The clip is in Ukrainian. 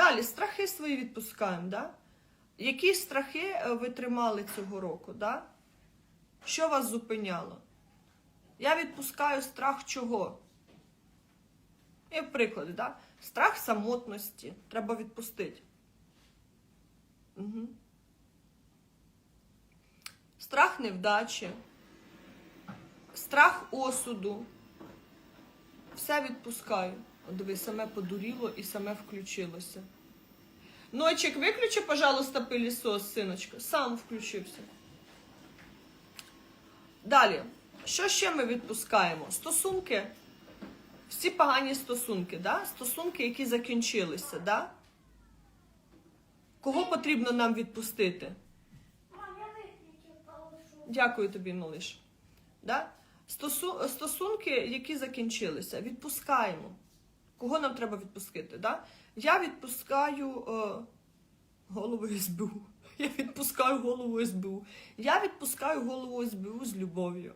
Далі, страхи свої відпускаємо, да? Які страхи е, ви тримали цього року, да? Що вас зупиняло? Я відпускаю страх чого? І приклади, да? Страх самотності. Треба відпустити. Угу. Страх невдачі. Страх осуду. Все відпускаю. Диви, саме подуріло і саме включилося. Ночик, виключи, пожалуйста, пилісос, синочка. Сам включився. Далі. Що ще ми відпускаємо? Стосунки. Всі погані стосунки, да? стосунки, які закінчилися, да? Кого потрібно нам відпустити? Мам, я. Дякую тобі, малиш. Да? Стосу... Стосунки, які закінчилися, відпускаємо. Кого нам треба відпустити? Да? Я відпускаю е... голову СБУ. Я відпускаю голову СБУ. Я відпускаю голову СБУ з любов'ю.